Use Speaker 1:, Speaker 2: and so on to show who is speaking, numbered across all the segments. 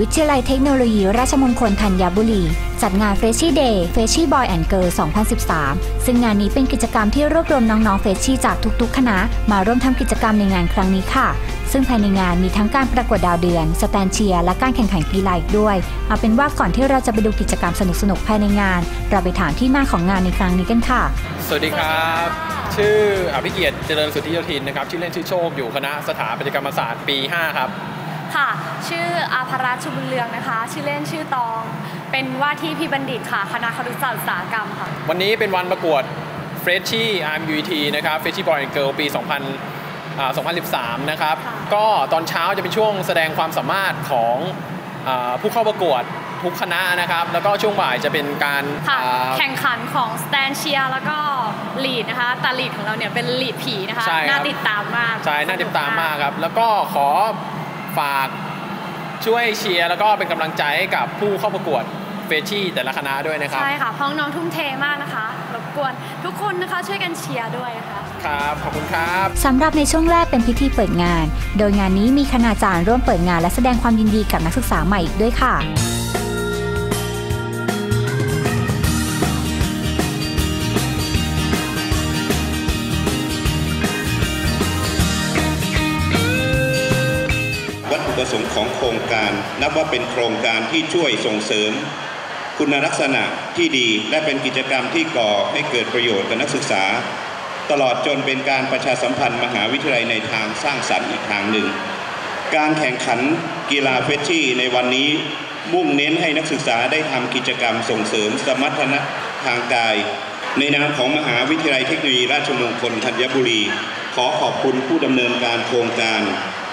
Speaker 1: วิทยาลัยเทคโนโลยี ราชมงคลธัญบุรี จัดงาน f r e s h i Day f r e s h i Boy and Girl 2013 ซึ่งงานนี้เป็นกิจกรรมที่รวบรวมน้องๆ f r e s h i จากทุกๆ คณะ มาร่วมทำกิจกรรมในงานครั้งนี้ค่ะ ซึ่งภายในงานมีทั้งการประกวดดาวเดือน สแตนเชียร์และการแข่งขันกีฬาอีกด้วย เอาเป็นว่าก่อนที่เราจะไปดูกิจกรรมสนุกๆภายในงาน เราไปถามที่มาของงานในครั้งนี้กันค่ะ
Speaker 2: สวัสดีครับชื่ออภิเกียรติเจริญสุทธิโยธินนะครับ ชื่อเล่นชื่อโชค อยู่คณะสถาปัตยกรรมศาสตร์ปี 5 ครับ
Speaker 3: ค่ะ ชื่ออาภรัชชุบุญเรืองนะคะ ชื่อเล่นชื่อตอง เป็นว่าที่พี่บัณฑิตค่ะ คณะครุศาสตร์อุตสาหกรรมค่ะ
Speaker 2: วันนี้เป็นวันประกวด f r e s h i RMUT นะครับ f r e s h i Boy and Girl ปี 2000อ่า2013 นะครับ
Speaker 3: ค่ะ
Speaker 2: ก็ตอนเช้าจะเป็นช่วงแสดงความสามารถของอาผู้เข้าประกวดทุกคณะนะครับ แล้วก็ช่วงบ่ายจะเป็นการ
Speaker 3: ค่ะ
Speaker 2: อ่า
Speaker 3: แข่งขันของสแตนเชียแล้วก็ลีดนะคะแต่ลีดของเราเนี่ยเป็นลีดผีนะคะ
Speaker 2: ใช่ครับ
Speaker 3: น่าติดตามมาก
Speaker 2: ใช่น่าติดตามมากครับ แล้วก็ขอ ฝากช่วยเชียร์แล้วก็เป็นกำลังใจให้กับผู้เข้าประกวดเฟชชี่แต่ละคณะด้วยนะครับ
Speaker 3: ใช่ค่ะเพราะน้องทุ่มเทมากนะคะ รบกวนทุกคนนะคะช่วยกันเชียร์ด้วยนะคะ
Speaker 2: ครับ ขอบคุณครับ
Speaker 1: สำหรับในช่วงแรกเป็นพิธีเปิดงาน โดยงานนี้มีคณาจารย์ร่วมเปิดงานและแสดงความยินดีกับนักศึกษาใหม่อีกด้วยค่ะ
Speaker 4: ของโครงการ นับว่าเป็นโครงการที่ช่วยส่งเสริม คุณลักษณะที่ดีและเป็นกิจกรรมที่ก่อให้เกิดประโยชน์กับนักศึกษา ตลอดจนเป็นการประชาสัมพันธ์มหาวิทยาลัยในทางสร้างสรรค์อีกทางหนึ่ง การแข่งขันกีฬาเฟชชี่ในวันนี้มุ่งเน้นให้นักศึกษาได้ทำกิจกรรมส่งเสริมสมรรถนะทางกาย ในนามของมหาวิทยาลัยเทคโนโลยีราชมงคลธัญบุรี ขอขอบคุณผู้ดำเนินการโครงการ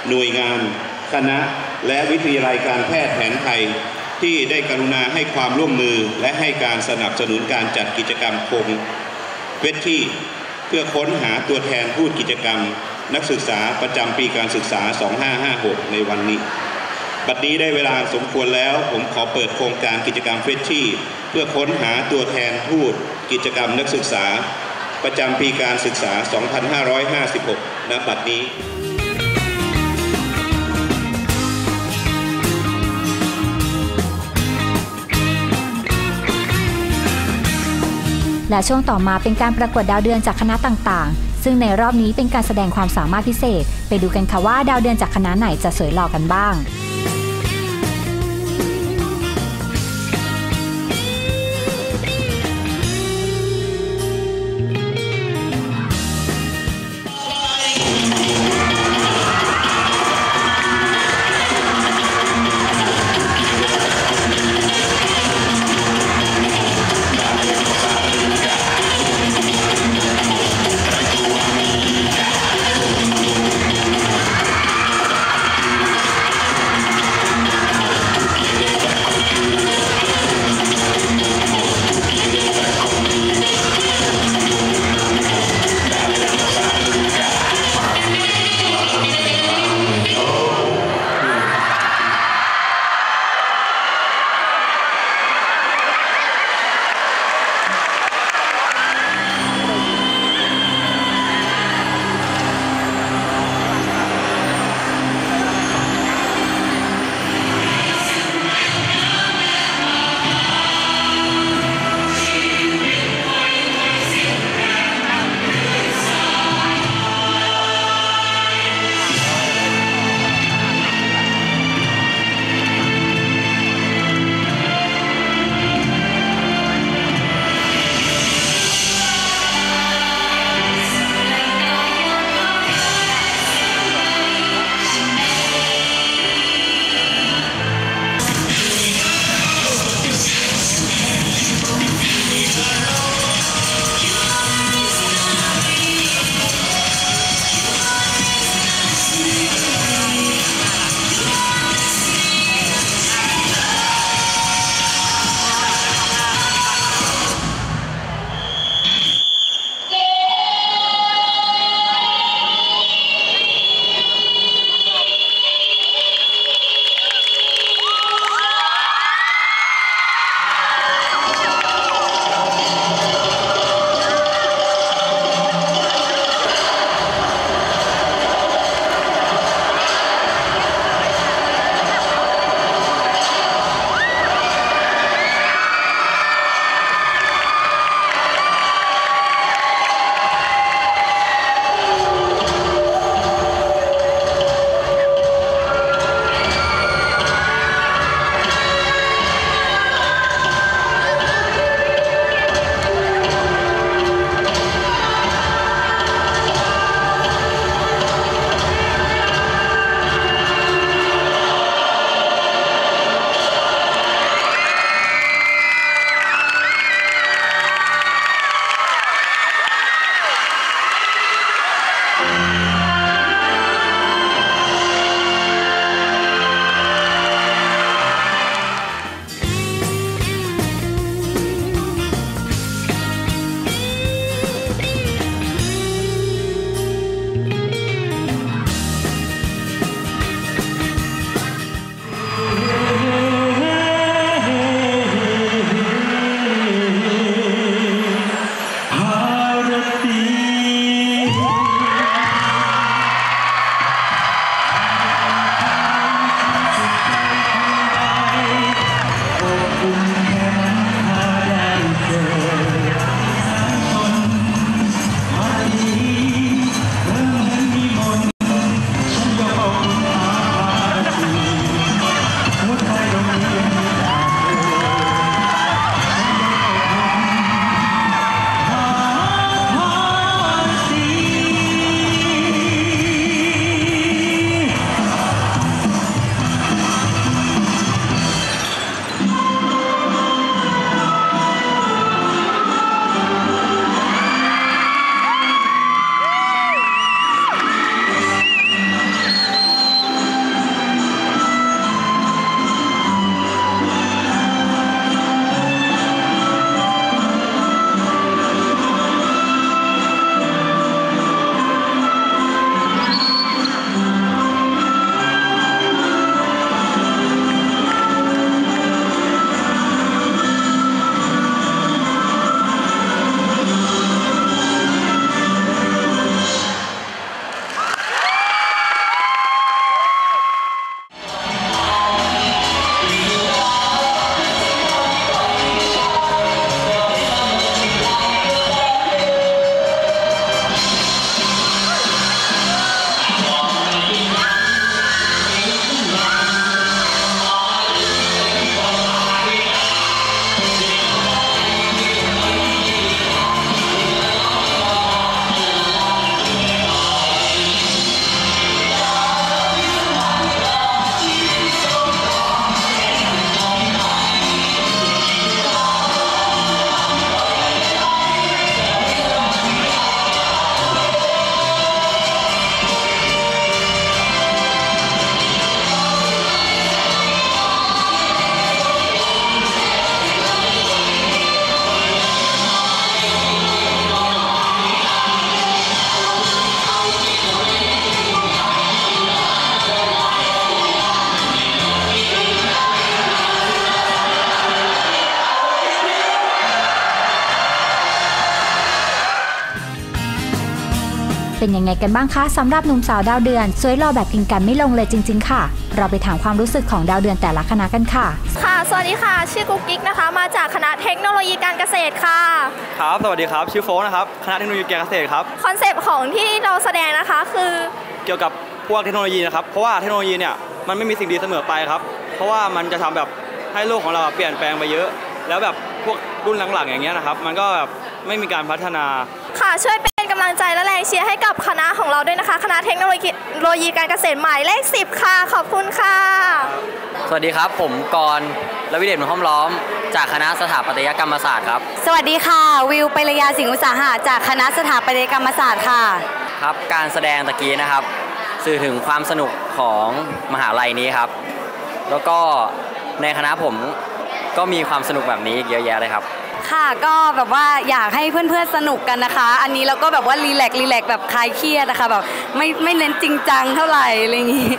Speaker 4: หน่วยงาน คณะ และวิทยาลัยการแพทย์แผนไทย ที่ได้กรุณาให้ความร่วมมือและให้การสนับสนุนการจัดกิจกรรมโคงเวทที่เพื่อค้นหาตัวแทนผู้กิจกรรม นักศึกษาประจำปีการศึกษา 2556 ในวันนี้ บัดนี้ได้เวลาสมควรแล้ว ผมขอเปิดโครงการกิจกรรมเฟชชี่เพื่อค้นหาตัวแทนทูตกิจกรรมนักศึกษา ประจำปีการศึกษา 2556 ณ บัดนี้
Speaker 1: และช่วงต่อมาเป็นการประกวดดาวเดือนจากคณะต่างๆ ซึ่งในรอบนี้เป็นการแสดงความสามารถพิเศษ ไปดูกันค่ะว่าดาวเดือนจากคณะไหนจะสวยหล่อกันบ้าง เป็นยังไงกันบ้างคะสำหรับหนุ่มสาวดาวเดือน สวยหล่อแบบกินกันไม่ลงเลยจริง ๆ ค่ะ เราไปถามความรู้สึกของดาวเดือนแต่ละคณะกันค่ะ
Speaker 5: ค่ะ สวัสดีค่ะ ชื่อกุ๊กกิ๊กนะคะ มาจากคณะเทคโนโลยีการเกษตรค่ะ
Speaker 6: ครับ สวัสดีครับ ชื่อโฟกนะครับ คณะเทคโนโลยีการเกษตรครับ
Speaker 5: คอนเซปต์ของที่เราแสดงนะคะคือ
Speaker 6: เกี่ยวกับพวกเทคโนโลยีนะครับ เพราะว่าเทคโนโลยีเนี่ยมันไม่มีสิ่งดีเสมอไปครับ เพราะว่ามันจะทำแบบให้โลกของเราเปลี่ยนแปลงไปเยอะ แล้วแบบพวกรุ่นหลังๆอย่างเงี้ยนะครับ มันก็แบบไม่มีการพัฒนา
Speaker 5: ค่ะช่วยเป็นกำลังใจและแรงเชียร์ให้กับคณะของเราด้วยนะคะ คณะเทคโนโลยีโลยีการเกษตรหมายเลข 10 ค่ะ ขอบคุณค่ะ
Speaker 7: สวัสดีครับ ผมกรณ์และวิเดชมุนห้อมล้อม จากคณะสถาปัตยกรรมศาสตร์ครับ
Speaker 8: สวัสดีค่ะ วิวปิรยาสิงห์อุตสาหะจากคณะสถาปัตยกรรมศาสตร์ค่ะ
Speaker 7: ครับ การแสดงตะกี้นะครับ สื่อถึงความสนุกของมหาลัยนี้ครับ แล้วก็ในคณะผมก็มีความสนุกแบบนี้อีกเยอะแยะเลยครับ
Speaker 8: ค่ะก็แบบว่าอยากให้เพื่อนๆสนุกกันนะคะ อันนี้เราก็แบบว่ารีแลกซ์รีแลกซ์แบบคลายเครียดนะคะแบบไม่ไม่เน้นจริงจังเท่าไหร่อะไรอย่างงี้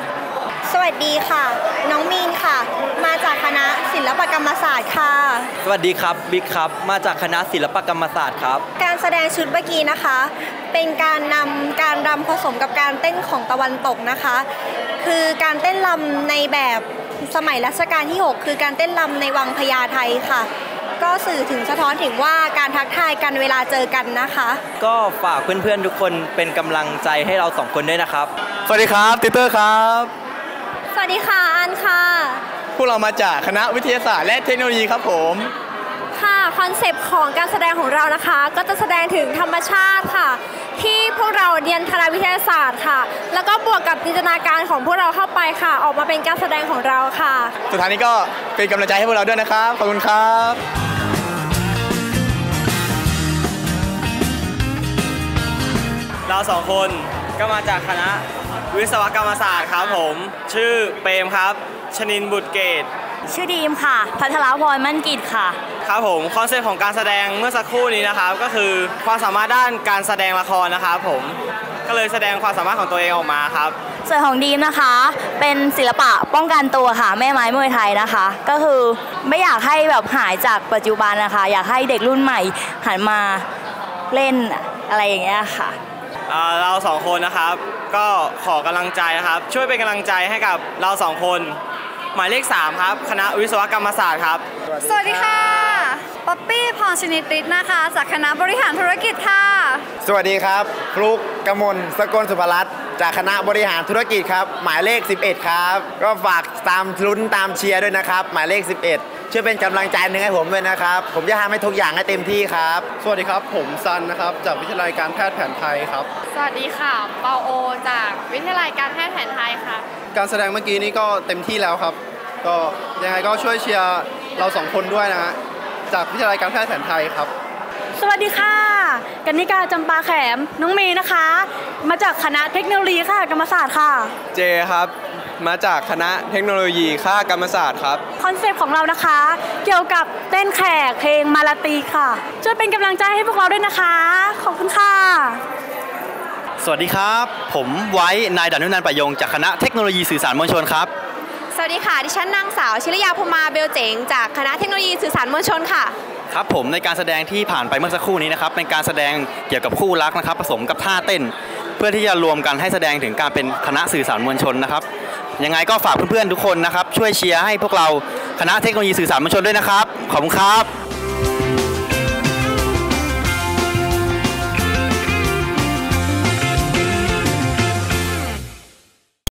Speaker 5: สวัสดีค่ะ น้องมีนค่ะ มาจากคณะศิลปกรรมศาสตร์ค่ะ
Speaker 6: สวัสดีครับบิ๊กครับ มาจากคณะศิลปกรรมศาสตร์ครับ
Speaker 5: การแสดงชุดเมื่อกี้นะคะ เป็นการนำการรำผสมกับการเต้นของตะวันตกนะคะ คือการเต้นรำในแบบสมัยรัชกาลที่ 6 คือการเต้นรำในวังพญาไทค่ะ ก็สื่อถึงสะท้อนถึงว่าการทักทายกันเวลาเจอกันนะคะ
Speaker 6: ก็ฝากเพื่อนๆทุกคนเป็นกำลังใจให้เราสองคนด้วยนะครับ สวัสดีครับติเตอร์ครับ
Speaker 5: สวัสดีค่ะอันค่ะ
Speaker 6: พวกเรามาจากคณะวิทยาศาสตร์และเทคโนโลยีครับผม
Speaker 5: ค่ะคอนเซปต์ของการแสดงของเรานะคะ ก็จะแสดงถึงธรรมชาติค่ะ ที่พวกเราเรียนคณะวิทยาศาสตร์ค่ะ แล้วก็บวกกับจินตนาการของพวกเราเข้าไปค่ะ ออกมาเป็นการแสดงของเราค่ะ
Speaker 6: สุดท้ายนี้ก็เป็นกำลังใจให้พวกเราด้วยนะครับ ขอบคุณครับ เราสองคนก็มาจากคณะวิศวกรรมศาสตร์ครับผม ชื่อเปรมครับชนินบุตรเกต
Speaker 8: ชื่อดีมค่ะ พัทรพรมั่นกิจค่ะ
Speaker 6: ครับผมคอนเซ็ปต์ของการแสดงเมื่อสักครู่นี้นะครับ ก็คือความสามารถด้านการแสดงละครนะครับผมก็เลยแสดงความสามารถของตัวเองออกมาครับ
Speaker 8: ส่วนของดีมนะคะ เป็นศิลปะป้องกันตัวค่ะ แม่ไม้มวยไทยนะคะ ก็คือไม่อยากให้แบบหายจากปัจจุบันนะคะ อยากให้เด็กรุ่นใหม่หันมาเล่นอะไรอย่างเงี้ยค่ะ
Speaker 6: อ่า เราสองคนนะครับ ก็ขอกำลังใจนะครับ ช่วยเป็นกำลังใจให้กับเราสองคน หมายเลข 3 ครับ คณะวิศวกรรมศาสตร์ครับ
Speaker 3: สวัสดีค่ะ ป๊อปปี้พรชนิตริศนะคะ จากคณะบริหารธุรกิจค่ะ
Speaker 9: สวัสดีครับฟลุกกมลสกลสุภรัตน์จากคณะบริหารธุรกิจครับ หมายเลข 11 ครับ ก็ฝากตามลุ้นตามเชียร์ด้วยนะครับ หมายเลข 11 ช่วยเป็นกำลังใจหนึ่งให้ผมด้วยนะครับ ผมจะทำให้ทุกอย่างให้เต็มที่ครับ
Speaker 10: สวัสดีครับ ผมซันนะครับ จากวิทยาลัยการแพทย์แผนไทยครับ
Speaker 3: สวัสดีค่ะ เปาโอ จากวิทยาลัยการแพทย์แผนไทยค่ะ
Speaker 10: การแสดงเมื่อกี้นี้ก็เต็มที่แล้วครับ ก็ยังไงก็ช่วยเชียร์เราสองคนด้วยนะฮะ จากวิทยาลัยการแพทย์แผนไทยครับ
Speaker 8: สวัสดีค่ะกันนิกาจำปาแขม น้องเมย์นะคะ มาจากคณะเทคโนโลยีค่ะกรรมศาสตร์ค่ะ
Speaker 6: เจครับ มาจากคณะเทคโนโลยีค่ากรรมศาสตร์ครับ
Speaker 8: คอนเซปต์ของเรานะคะ เกี่ยวกับเต้นแขกเพลงมาลาตีค่ะ ช่วยเป็นกำลังใจให้พวกเราด้วยนะคะ ขอบคุณค่ะ
Speaker 6: สวัสดีครับ ผมไว้ นายดานุนันท์ประยง จากคณะเทคโนโลยีสื่อสารมวลชนครับ
Speaker 5: สวัสดีค่ะ ดิฉันนางสาวชิรยาพมาเบลเจ๋ง จากคณะเทคโนโลยีสื่อสารมวลชนค่ะ
Speaker 6: ครับผมในการแสดงที่ผ่านไปเมื่อสักครู่นี้นะครับ เป็นการแสดงเกี่ยวกับคู่รักนะครับ ผสมกับท่าเต้น เพื่อที่จะรวมกันให้แสดงถึงการเป็นคณะสื่อสารมวลชนนะครับ ยังไงก็ฝากเพื่อนๆทุกคนนะครับ ช่วยเชียร์ให้พวกเราคณะเทคโนโลยีสื่อสารมวลชนด้วยนะครับ ขอบคุณครับ